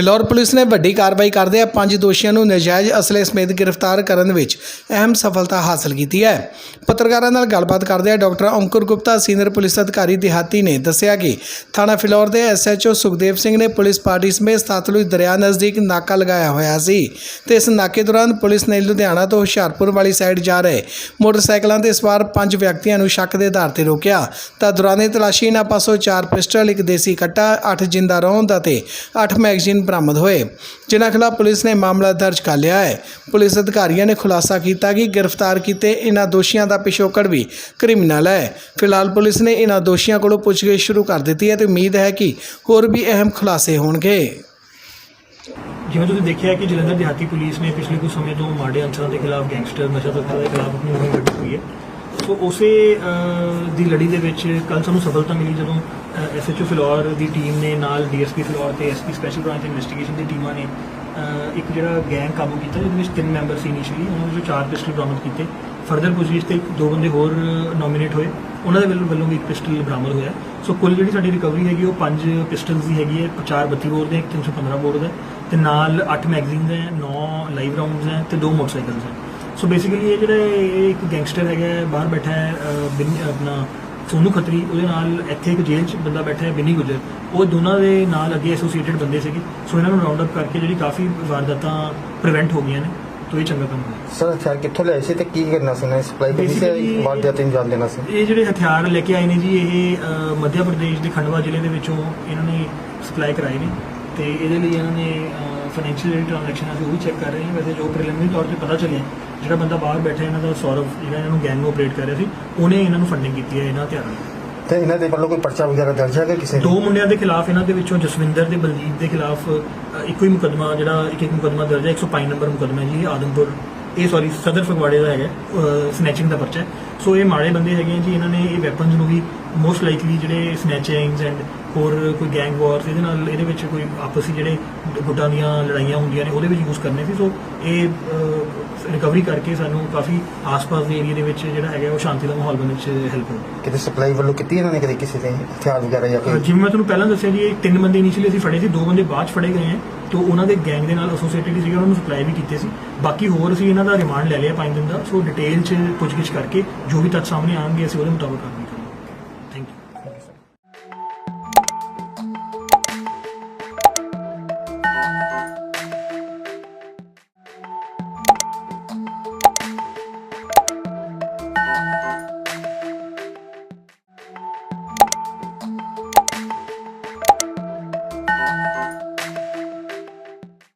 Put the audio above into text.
Phillaur police ਨੇ ਵੱਡੀ ਕਾਰਵਾਈ ਕਰਦਿਆਂ ਪੰਜ ਦੋਸ਼ੀਆਂ ਨੂੰ ਨਜਾਇਜ਼ ਅਸਲੇ ਸਮੇਤ ਗ੍ਰਿਫਤਾਰ ਕਰਨ ਵਿੱਚ ਅਹਿਮ ਸਫਲਤਾ ਹਾਸਲ ਕੀਤੀ ਹੈ। ਪੱਤਰਕਾਰਾਂ ਨਾਲ ਗੱਲਬਾਤ ਕਰਦਿਆਂ doctor Ankur Gupta, senior police ਅਧਿਕਾਰੀ ਦਿਹਾਤੀ ਨੇ ਦੱਸਿਆ ਕਿ ਥਾਣਾ ਫਿਲੌਰ ਦੇ ਐਸਐਚਓ ਸੁਖਦੇਵ ਸਿੰਘ ਨੇ ਪੁਲਿਸ ਪਾਰਟੀ ਸਮੇਤ ਸਤਲੁਜ ਦਰਿਆ ਨਜ਼ਦੀਕ ਨਾਕਾ ਲਗਾਇਆ ਹੋਇਆ ਸੀ ਤੇ ਇਸ ਨਾਕੇ ਦੌਰਾਨ ਪੁਲਿਸ ਨੇ ਲੁਧਿਆਣਾ ਤੋਂ ਹੁਸ਼ਿਆਰਪੁਰ ਵਾਲੀ ਸਾਈਡ ਜਾ ਰਹੇ ਮੋਟਰਸਾਈਕਲਾਂ ਤੇ ਸਵਾਰ ਪੰਜ ਵਿਅਕਤੀਆਂ ਨੂੰ ਸ਼ੱਕ ਦੇ ਆਧਾਰ ਤੇ ਰੋਕਿਆ। ਤਾਂ ਦੌਰਾਨੇ ਤਲਾਸ਼ੀ ਇਹਨਾਂ ਪਾਸੋਂ ਚਾਰ ਪਿਸਟਲ, ਇੱਕ ਦੇਸੀ ਕੱਟਾ ਅੱਠ ਜਿੰਦਾ ਰੌਂਦ ਅਤੇ ਅੱਠ ਮੈਗਜ਼ੀਨ ਬਰਾਮਦ ਹੋਏ। ਜਿਨ੍ਹਾਂ ਖਿਲਾਫ ਪੁਲਿਸ ਨੇ ਮਾਮਲਾ ਦਰਜ ਕਰ ਲਿਆ ਹੈ। ਪੁਲਿਸ ਅਧਿਕਾਰੀਆਂ ਨੇ ਖੁਲਾਸਾ ਕੀਤਾ ਕਿ ਗ੍ਰਿਫਤਾਰ ਕੀਤੇ ਇਹਨਾਂ ਦੋਸ਼ੀਆਂ ਦਾ ਪਿਛੋਕੜ ਵੀ ਕ੍ਰਿਮੀਨਲ ਹੈ। ਫਿਲਹਾਲ ਪੁਲਿਸ ਨੇ ਇਨ੍ਹਾਂ ਦੋਸ਼ੀਆਂ ਕੋਲੋਂ ਪੁੱਛਗਿੱਛ ਸ਼ੁਰੂ ਕਰ ਦਿੱਤੀ ਹੈ ਤੇ ਉਮੀਦ ਹੈ ਕਿ ਹੋਰ ਵੀ ਅਹਿਮ ਖੁਲਾਸੇ ਹੋਣਗੇ। ਜਿਵੇਂ ਤੁਸੀਂ ਦੇਖਿਆ ਕਿ ਜਲੰਧਰ ਦਿਹਾਤੀ ਪੁਲਿਸ ਨੇ ਪਿਛਲੇ ਕੁਝ ਸਮੇਂ ਤੋਂ ਮਾੜੇ ਅਨਸਰਾਂ ਦੇ ਖਿਲਾਫ ਗੈਂਗਸਟਰ ਨਸ਼ਾ ਤਸਕਰਾਂ ਦੇ ਖਿਲਾਫ ਆਪਣੀ ਮੁਹਿੰਮ ਵਿੱਢੀ ਹੋਈ ਹੈ। ਸੋ ਉਸੇ ਦੀ ਲੜੀ ਦੇ ਵਿੱਚ ਕੱਲ ਸਾਨੂੰ ਸਫਲਤਾ ਮਿਲੀ ਜਦੋਂ ਐਸਐਚਓ ਫਿਲੌਰ ਦੀ ਟੀਮ ਨੇ ਨਾਲ ਡੀਐਸਪੀ ਫਿਲੌਰ ਤੇ ਐਸਪੀ ਸਪੈਸ਼ਲ ਬ੍ਰਾਂਚ ਇਨਵੈਸਟੀਗੇਸ਼ਨ ਦੀ ਟੀਮਾਂ ਨੇ ਇੱਕ ਜਿਹੜਾ ਗੈਂਗ ਕਾਬੂ ਕੀਤਾ ਜਿਹਦੇ ਵਿੱਚ ਤਿੰਨ ਮੈਂਬਰ ਸੀ ਇਨੀਸ਼ੀਅਲੀ ਉਹਨਾਂ ਵਿੱਚੋਂ ਚਾਰ ਪਿਸਟਲ ਬਰਾਮਦ ਕੀਤੇ। ਫਰਦਰ ਪੁੱਛਗਿੱਛ ਤੇ ਦੋ ਬੰਦੇ ਹੋਰ ਨੋਮੀਨੇਟ ਹੋਏ। ਉਹਨਾਂ ਦੇ ਵੱਲੋਂ ਵੱਲੋਂ ਵੀ ਇੱਕ ਪਿਸਟਲ ਬਰਾਮਦ ਹੋਇਆ। ਸੋ ਕੁੱਲ ਜਿਹੜੀ ਸਾਡੀ ਰਿਕਵਰੀ ਹੈਗੀ, ਉਹ ਪੰਜ ਪਿਸਟਲਸ ਦੀ ਹੈਗੀ ਹੈ ਚਾਰ 32 ਬੋਰ ਦੇ, ਇੱਕ 315 ਬੋਰ ਦਾ, ਤੇ ਨਾਲ 8 ਮੈਗਜ਼ੀਨਸ ਹੈ 9 ਲਾਈਵ ਰਾਉਂਡਸ ਹੈ, ਤੇ ਦੋ ਮੋਟਰਸਾਈਕਲਸ ਹੈ। ਸੋ ਬੇਸਿਕਲੀ ਇਹ ਜਿਹੜਾ ਇਹ ਇੱਕ ਗੈਂਗਸਟਰ ਹੈਗਾ ਹੈ, ਬਾਹਰ ਬੈਠਾ ਹੈ ਆਪਣਾ ਸੋਨੂ ਖੱਤਰੀ ਉਹਦੇ ਨਾਲ ਇੱਥੇ ਇੱਕ ਜੇਲ੍ਹ 'ਚ ਬੰਦਾ ਬੈਠਾ ਹੈ ਬਿਨੀ ਗੁਜਰ। ਉਹ ਦੋਨਾਂ ਦੇ ਨਾਲ ਅੱਗੇ ਐਸੋਸੀਏਟਡ ਬੰਦੇ ਸੀਗੇ। ਸੋ ਇਹਨਾਂ ਨੂੰ ਰਾਉਂਡ ਅਪ ਕਰਕੇ ਜਿਹੜੀ ਕਾਫੀ ਵਾਰਦਾਤਾਂ ਪ੍ਰੀਵੈਂਟ ਹੋ ਗਈਆਂ ਨੇ ਤੋ ਇਹ ਚੰਗਾ ਕੰਮ ਹੋਇਆ। ਸਰ ਹਥਿਆਰ ਕਿੱਥੋਂ ਲਿਆਏ ਸੀ ਤੇ ਕੀ ਕਰਨਾ ਸੀ ਨਾ? ਸਪਲਾਈ ਕਰਨੀ ਸੀ ਵਾਰਦਾਤ ਤੇ ਅੰਜਾਮ ਦੇਣਾ ਸੀ? ਇਹ ਜਿਹੜੇ ਹਥਿਆਰ ਲੈ ਕੇ ਆਏ ਨੇ ਜੀ ਇਹ ਅਹ, ਮੱਧ ਪ੍ਰਦੇਸ਼ ਦੇ ਖੰਡਵਾ ਜ਼ਿਲ੍ਹੇ ਦੇ ਵਿੱਚੋਂ ਇਹਨਾਂ ਨੇ ਸਪਲਾਈ ਕਰਾਏ ਨੇ। ਤੇ ਇਹਦੇ ਲਈ ਇਹਨਾਂ ਨੇ ਫਾਈਨੈਂਸ਼ੀਅਲ ਟ੍ਰਾਂਜੈਕਸ਼ਨ ਅਸੀਂ ਉਹ ਵੀ ਚੈੱਕ ਕਰ ਰਹੇ ਹਾਂ ਵੈਸੇ ਜੋ ਪ੍ਰੀਲਿਮਿਨਰੀ ਤੌਰ ਤੇ ਪਤਾ ਚੱਲਿਆ ਜਿਹੜਾ ਬੰਦਾ ਬਾਹਰ ਬੈਠਾ ਇਹਨਾਂ ਦਾ ਸੌਰਵ ਜਿਹੜਾ ਇਹਨਾਂ ਨੂੰ ਗੈਂਗ ਆਪਰੇਟ ਕਰ ਰਿਹਾ ਸੀ ਉਹਨੇ ਇਹਨਾਂ ਨੂੰ ਫੰਡਿੰਗ ਕੀਤੀ ਹੈ ਇਹਨਾਂ ਹਥਿਆਰਾਂ ਦੀ ਤੇ ਇਹਨਾਂ ਦੇ ਵੱਲੋਂ ਕੋਈ ਪਰਚਾ ਵਗੈਰਾ ਦਰਜ ਹੈਗਾ ਕਿਸੇ ਨੇ? ਦੋ ਮੁੰਡਿਆਂ ਦੇ ਖਿਲਾਫ ਇਹਨਾਂ ਦੇ ਵਿੱਚੋਂ ਜਸਵਿੰਦਰ ਤੇ ਬਲਜੀਤ ਦੇ ਖਿਲਾਫ ਇੱਕੋ ਹੀ ਮੁਕਦਮਾ ਜਿਹੜਾ ਇੱਕ ਇੱਕ ਮੁਕਦਮਾ ਦਰਜ ਹੈ 105 ਨੰਬਰ ਮੁਕਦਮਾ ਜੀ ਆਦਮਪੁਰ ਇਹ ਸੌਰੀ ਸਦਰ ਫਗਵਾੜੇ ਦਾ ਹੈਗਾ ਸਨੈਚਿੰਗ ਦਾ ਪਰਚਾ ਹੈ। ਸੋ ਇਹ ਮਾੜੇ ਬੰਦੇ ਹੈਗੇ ਜੀ ਇਹਨਾਂ ਨੇ ਇਹ ਵੈਪਨਸ ਨੂੰ ਵੀ ਮੋਸਟ ਲਾਈਕਲੀ ਜਿਹੜੇ ਸਨੈਚਿੰਗਸ ਐਂਡ ਹੋਰ ਕੋਈ ਗੈਂਗ ਵਾਰਸ ਇਹਦੇ ਨਾਲ ਇਹਦੇ ਵਿੱਚ ਕੋਈ ਆਪਸੀ ਜਿਹੜੇ ਗੁੱਟਾਂ ਦੀਆਂ ਲੜਾਈਆਂ ਹੁੰਦੀਆਂ ਨੇ ਉਹਦੇ ਵਿੱਚ ਯੂਜ਼ ਕਰਨੇ ਸੀ। ਸੋ ਇਹ ਰਿਕਵਰੀ ਕਰਕੇ ਸਾਨੂੰ ਕਾਫੀ ਆਸ-ਪਾਸ ਦੇ ਏਰੀਆ ਦੇ ਵਿੱਚ ਜਿਹੜਾ ਹੈਗਾ ਉਹ ਸ਼ਾਂਤੀ ਦਾ ਮਾਹੌਲ ਬਣਨ ਵਿੱਚ ਹੈਲਪ ਹੋਊ ਕਿਤੇ ਸਪਲਾਈ ਵੱਲੋਂ ਕੀਤੀ ਇਹਨਾਂ ਨੇ ਕਦੇ ਕਿਸੇ ਦੇ ਹਥਿਆਰ ਵਗੈਰਾ ਜਾਂ ਕੋਈ? ਜਿਵੇਂ ਮੈਂ ਤੁਹਾਨੂੰ ਪਹਿਲਾਂ ਦੱਸਿਆ ਜੀ ਇਹ ਤਿੰਨ ਬੰਦੇ ਇਨੀਸ਼ੀਅਲੀ ਅਸੀਂ ਫੜੇ ਸੀ ਦੋ ਬੰਦੇ ਬਾਅਦ 'ਚ ਫੜੇ ਗਏ ਹੈ। ਤੋਂ ਉਹਨਾਂ ਦੇ ਗੈਂਗ ਦੇ ਨਾਲ ਐਸੋਸੀਏਟਡ ਸੀਗੇ ਉਹਨਾਂ ਨੂੰ ਸਪਲਾਈ ਵੀ ਕੀਤੇ ਸੀ। ਬਾਕੀ ਹੋਰ ਅਸੀਂ ਇਹਨਾਂ ਦਾ ਰਿਮਾਂਡ ਲੈ ਲਿਆ 5 ਦਿਨ ਦਾ। ਸੋ ਡਿਟੇਲ 'ਚ ਪੁੱਛਗਿੱਛ ਕਰਕੇ ਜੋ ਵੀ ਤੱਥ ਸਾਹਮਣੇ ਆਣਗੇ ਅਸੀਂ ਉਹਦੇ ਮੁਤਾਬਕ ਕਰਾਂਗੇ।